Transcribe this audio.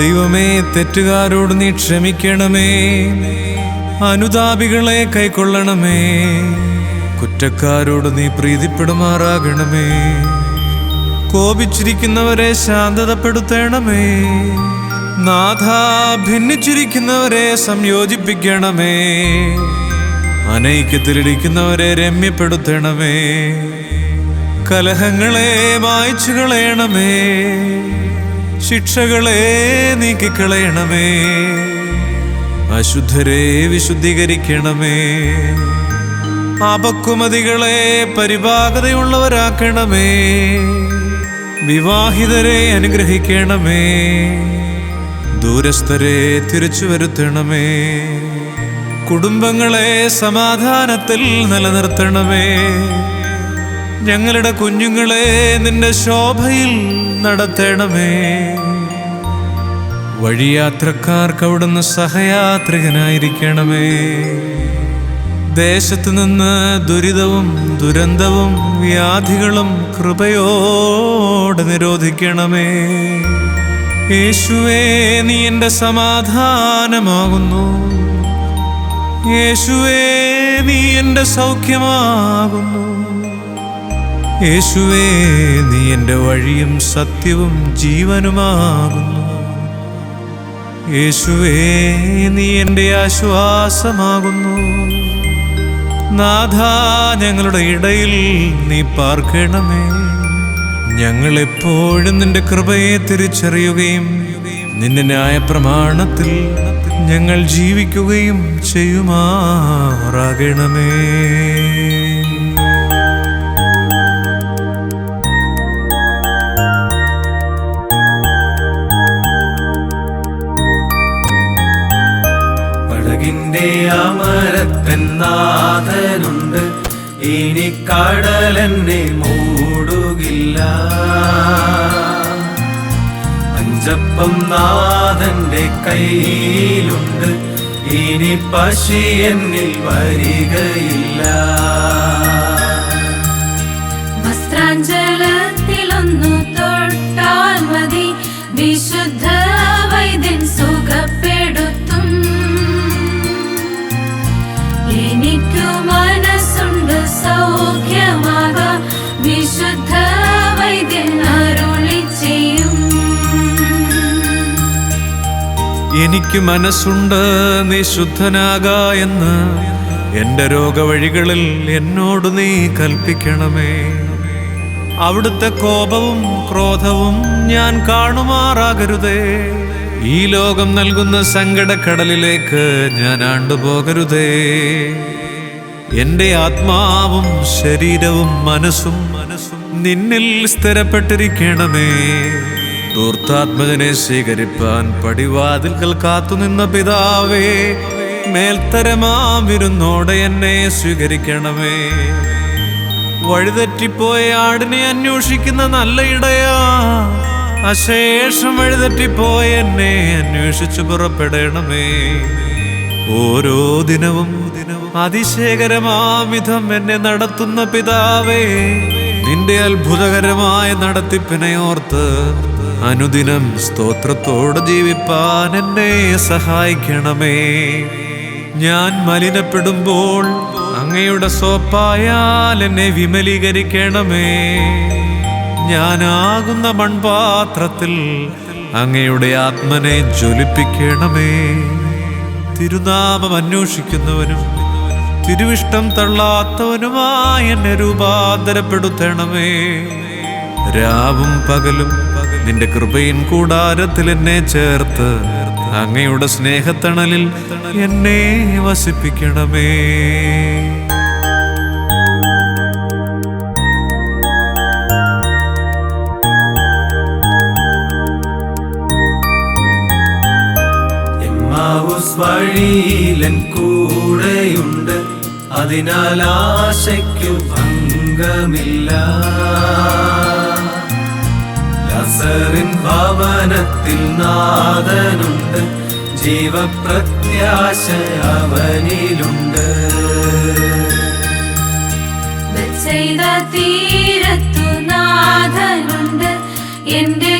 ദൈവമേ തെറ്റുകാരോട് നീ ക്ഷമിക്കണമേ. അനുതാപികളെ കൈക്കൊള്ളണമേ. കുറ്റക്കാരോട് നീ പ്രീതിപ്പെടുമാറാകണമേ. കോപിച്ചിരിക്കുന്നവരെ ശാന്തതപ്പെടുത്തണമേ. നാഥ ഭിന്നിച്ചിരിക്കുന്നവരെ സംയോജിപ്പിക്കണമേ. അനൈക്യത്തിലിരിക്കുന്നവരെ രമ്യപ്പെടുത്തണമേ. കലഹങ്ങളെ മായ്ച്ചു കളയണമേ ശിക്ഷകളെ നീക്കിക്കളയണമേ. അശുദ്ധരെ വിശുദ്ധീകരിക്കണമേ. അപക്കുമതികളെ പരിപാകതയുള്ളവരാക്കണമേ. വിവാഹിതരെ അനുഗ്രഹിക്കണമേ. ദൂരസ്ഥരെ തിരിച്ചു വരുത്തണമേ. കുടുംബങ്ങളെ സമാധാനത്തിൽ നിലനിർത്തണമേ. ഞങ്ങളുടെ കുഞ്ഞുങ്ങളെ നിന്റെ ശോഭയിൽ നടത്തണമേ. വഴിയാത്രക്കാർക്ക് അവിടുന്ന് സഹയാത്രികനായിരിക്കണമേ. ദേശത്തു നിന്ന് ദുരിതവും ദുരന്തവും വ്യാധികളും കൃപയോടെ നിരോധിക്കണമേ. യേശുവേ നീ എന്റെ സമാധാനമാകുന്നു. യേശുവേ നീ എന്റെ സൗഖ്യമാകുന്നു. യേശുവേ നീ എന്റെ വഴിയും സത്യവും ജീവനുമാകുന്നു. യേശുവേ നീ എന്റെ ആശ്വാസമാകുന്നു. നാഥ ഞങ്ങളുടെ ഇടയിൽ നീ പാർക്കണമേ. ഞങ്ങൾ എപ്പോഴും നിന്റെ കൃപയെ തിരിച്ചറിയുകയും നിന്റെ ന്യായപ്രമാണത്തിൽ ഞങ്ങൾ ജീവിക്കുകയും ചെയ്യുമാറാകണമേ. പടകിന്റെ അമരത്തൻ നാഥനുണ്ട്. ഇനി കടലെന്നെ മൂടുകില്ല. അഞ്ചപ്പം നാഥന്റെ കയ്യിലുണ്ട്. ഇനി പശി എന്നിൽ വരികയില്ല. എനിക്കു മനസ്സുണ്ട് നീ ശുദ്ധനാകാ എന്ന്. എന്റെ രോഗവഴികളിൽ എന്നോട് നീ കൽപ്പിക്കണമേ. അവിടുത്തെ കോപവും ക്രോധവും ഞാൻ കാണുമാറാകരുതേ. ഈ ലോകം നൽകുന്ന സങ്കടക്കടലിലേക്ക് ഞാൻ ആണ്ടുപോകരുതേ. എന്റെ ആത്മാവും ശരീരവും മനസ്സും മനസ്സും നിന്നിൽ സ്ഥിരപ്പെട്ടിരിക്കണമേ. ദൂർത്താത്മജനെ സ്വീകരിപ്പാൻ പടിവാതിൽകൾ കാത്തുനിന്ന പിതാവേ മേൽത്തരമാവിരുന്നോടെ എന്നെ സ്വീകരിക്കണമേ. വഴിതെറ്റിപ്പോയ ആടിനെ അന്വേഷിക്കുന്ന നല്ല ഇടയാ. അശേഷം വഴിതെറ്റിപ്പോയ എന്നെ അന്വേഷിച്ചു പുറപ്പെടണമേ. ഓരോ ദിനവും ദിനവും അതിശയകരമാമിധം എന്നെ നടത്തുന്ന പിതാവേ നിന്റെ അത്ഭുതകരമായ നടത്തിപ്പിനെ ഓർത്ത് അനുദിനം സ്തോത്രത്തോട് ജീവിപ്പാൻ എന്നെ സഹായിക്കണമേ. ഞാൻ മലിനപ്പെടുമ്പോൾ അങ്ങയുടെ സോപ്പായാൽ എന്നെ വിമലീകരിക്കണമേ. ഞാനാകുന്ന മൺപാത്രത്തിൽ അങ്ങയുടെ ആത്മനെ ജ്വലിപ്പിക്കണമേ. തിരുനാമം അന്വേഷിക്കുന്നവനും തിരുവിഷ്ടം തള്ളാത്തവനുമായി എന്നെ രൂപാന്തരപ്പെടുത്തണമേ. രാവും പകലും നിന്റെ കൃപയിൻ കൂടാരത്തിൽ എന്നെ ചേർത്ത് അങ്ങയുടെ സ്നേഹത്തണലിൽ എന്നെ വസിപ്പിക്കണമേ. എമ്മാവുസ് വഴിയിലൻ കൂടെയുണ്ട്. അതിനാൽ ആശയ്ക്കു ഭംഗമില്ല. ലസറിൻ ഭവനത്തിൽ നാഥനുണ്ട്. ജീവപ്രത്യാശ അവനിലുണ്ട്. തീരത്തു നാഥനുണ്ട്. എന്റെ